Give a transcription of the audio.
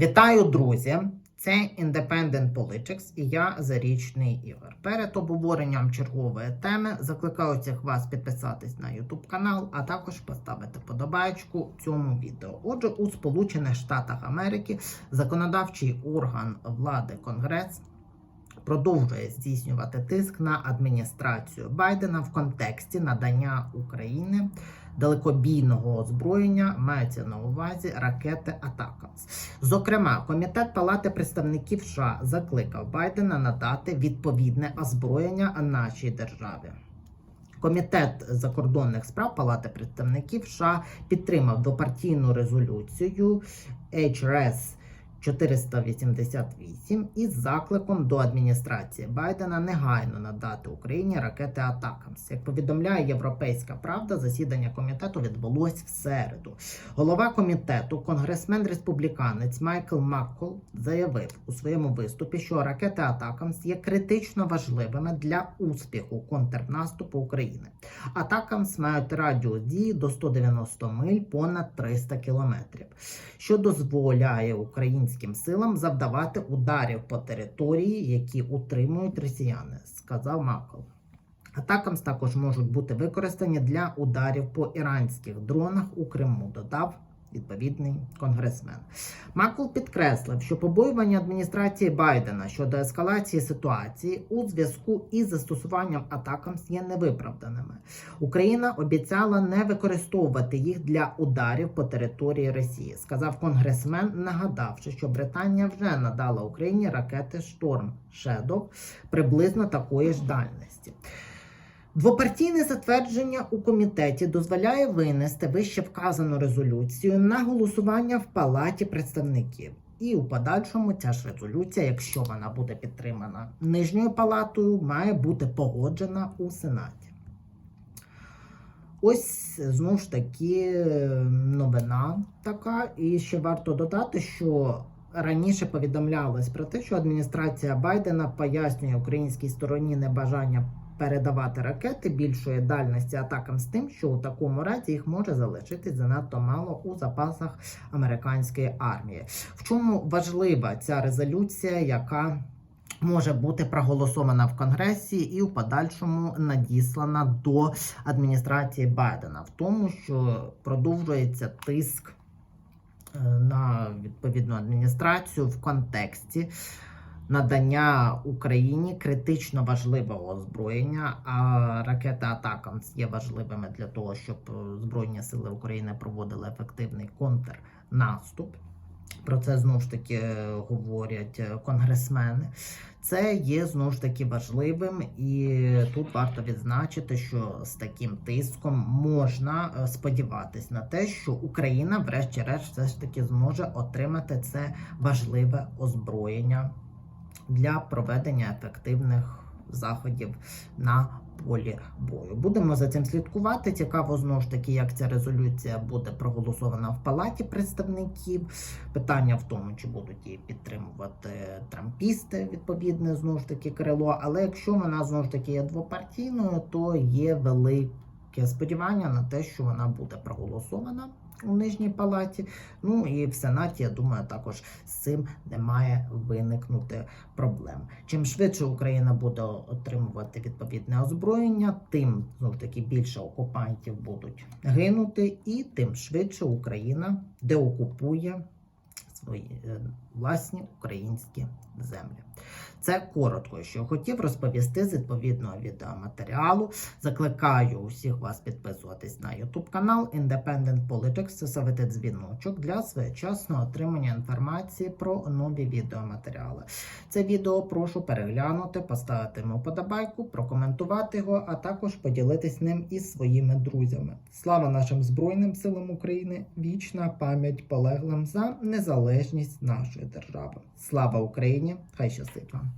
Вітаю, друзі! Це Independent Politics і я Зарічний Ігор. Перед обговоренням чергової теми закликаю всіх вас підписатись на YouTube канал, а також поставити подобаєчку цьому відео. Отже, у Сполучених Штатах Америки законодавчий орган влади Конгрес продовжує здійснювати тиск на адміністрацію Байдена в контексті надання України далекобійного озброєння мається на увазі ракети Атакамс. Зокрема, комітет Палати представників США закликав Байдена надати відповідне озброєння нашій державі. Комітет закордонних справ Палати представників США підтримав двопартійну резолюцію HRS 488 із закликом до адміністрації Байдена негайно надати Україні ракети Атакамс. Як повідомляє Європейська Правда, засідання комітету відбулось в середу. Голова комітету, конгресмен республіканець Майкл Маккол, заявив у своєму виступі, що ракети Атакамс є критично важливими для успіху контрнаступу України. Атакамс мають радіус дії до 190 миль понад 300 кілометрів, що дозволяє українським силам завдавати ударів по території, які утримують росіяни, сказав Макл. Атакамс також можуть бути використані для ударів по іранських дронах у Криму, додав відповідний конгресмен. Макул підкреслив, що побоювання адміністрації Байдена щодо ескалації ситуації у зв'язку із застосуванням Атакамс є невиправданими. Україна обіцяла не використовувати їх для ударів по території Росії, сказав конгресмен, нагадавши, що Британія вже надала Україні ракети Шторм Shadow приблизно такої ж дальності. Двопартійне затвердження у комітеті дозволяє винести вище вказану резолюцію на голосування в палаті представників. І у подальшому ця ж резолюція, якщо вона буде підтримана нижньою палатою, має бути погоджена у Сенаті. Ось знову ж таки новина така. І ще варто додати, що раніше повідомлялось про те, що адміністрація Байдена пояснює українській стороні небажання передавати ракети більшої дальності атакам з тим, що у такому разі їх може залишитись занадто мало у запасах американської армії. В чому важлива ця резолюція, яка Може бути проголосована в Конгресі і в подальшому надіслана до адміністрації Байдена, в тому, що продовжується тиск е, на відповідну адміністрацію в контексті надання Україні критично важливого озброєння. А ракети Атакамс є важливими для того, щоб е, Збройні сили України проводили ефективний контрнаступ. Про це знову ж таки говорять е, конгресмени. Це є знову ж таки важливим, і тут варто відзначити, що з таким тиском можна е, сподіватись на те, що Україна, врешті-решт, все ж таки зможе отримати це важливе озброєння для проведення ефективних заходів на полі бою. Будемо за цим слідкувати. Цікаво знову ж таки, як ця резолюція буде проголосована в палаті представників. Питання в тому, чи будуть її підтримувати трампісти, відповідне знову ж таки крило. Але якщо вона знову ж таки є двопартійною, то є велике сподівання на те, що вона буде проголосована у нижній палаті. Ну і в Сенаті, я думаю, також з цим не має виникнути проблем. Чим швидше Україна буде отримувати відповідне озброєння, тим знов таки більше окупантів будуть гинути, і тим швидше Україна деокупує свої е, власні українські землі. Це коротко, що хотів розповісти з відповідного відеоматеріалу. Закликаю усіх вас підписуватись на YouTube канал Independent Politics, ставити дзвіночок для своєчасного отримання інформації про нові відеоматеріали. Це відео прошу переглянути, поставити йому подобайку, прокоментувати його, а також поділитись ним із своїми друзями. Слава нашим Збройним силам України! Вічна пам'ять полеглим за незалежність нашої держави. Слава Україні! Хай щастить вам!